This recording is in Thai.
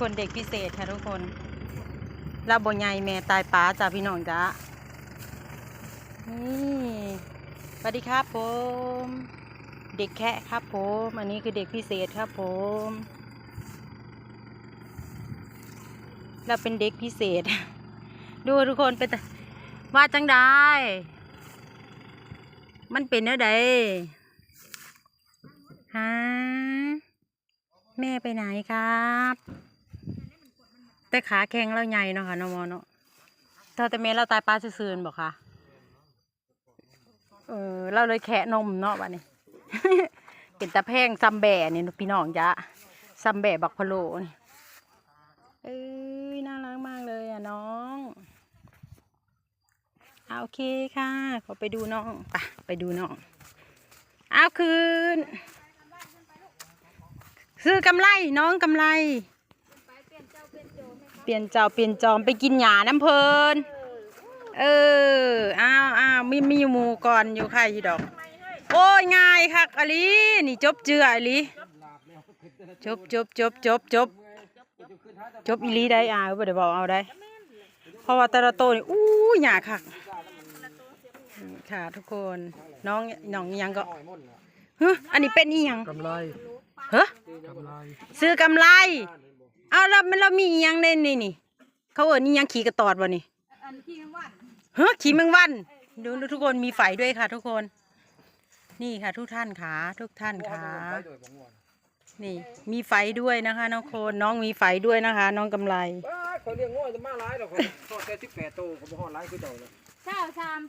คนเด็กพิเศษค่ะทุกคนเราบ่ใหญ่แม่ตายป้าจ้าพี่น้องจ้านี่สวัสดีครับผม เด็กแคะครับผม อันนี้คือเด็กพิเศษครับผมเราเป็นเด็กพิเศษ ดูทุกคนเป็นแต่ว่าจังได้ มันเป็นเนื้อใดฮะแม่ไปไหนครับ แต่ขาแข็งเราใหญ่เนาะค่ะน้องมอเนาะถ้าแต่แม่เราตายปลาซื่อๆบอกค่ะ เออเราเลยแคะนมเนาะวันนี้เป็นตะแพงซัมแบะนี่พี่น้องจ้ะซัมแบะบักพะโลนี่เอ้ยน่ารักมากเลยอะน้องเอาโอเคค่ะขอไปดูน้องไปไปดูน้องเอาคืนซื้อกำไรน้องกำไร ปลี่ยนเจ้าเปลี่ยนจอมไปกินหยาน้ำเพลินเอออ้าวอ้าวมีมีหมูก่อนอยู่ค่ะยีดอก โอ้ยง่ายค่ะอลีนี่จบเจืออลีจบจบจบจบจบจบอีหลีได้อ่าบ่ได้บอกเอาได้เพราะว่าแต่ละโตวนี่อู้หยาค่ะอืมค่ะทุกคนน้องน้องอิหยังก็เฮ้อันนี้เป็นอีหยังกำไรเฮ้กำไรซื้อกำไร เอาแล้วมันเรามีอีหยังในนี่นี่ เขาเอิ้นอีหยังขี่กระตอดวะนี่เฮ้อขี่แมงวันดูดูทุกคนมีไฟด้วยค่ะ ทุกคน นี่ค่ะ ทุกท่านค่ะทุกท่านค่ะนี่ มีไฟด้วยนะคะน้องโคนน้องมีไฟด้วยนะคะ น้องกำไรเขาเลี้ยงง่อยจะมาหลายดอกเขาทอดแต่สิบแปดโตเขาบ่ฮอดหลายคือเจ้าเลย เช้าชาม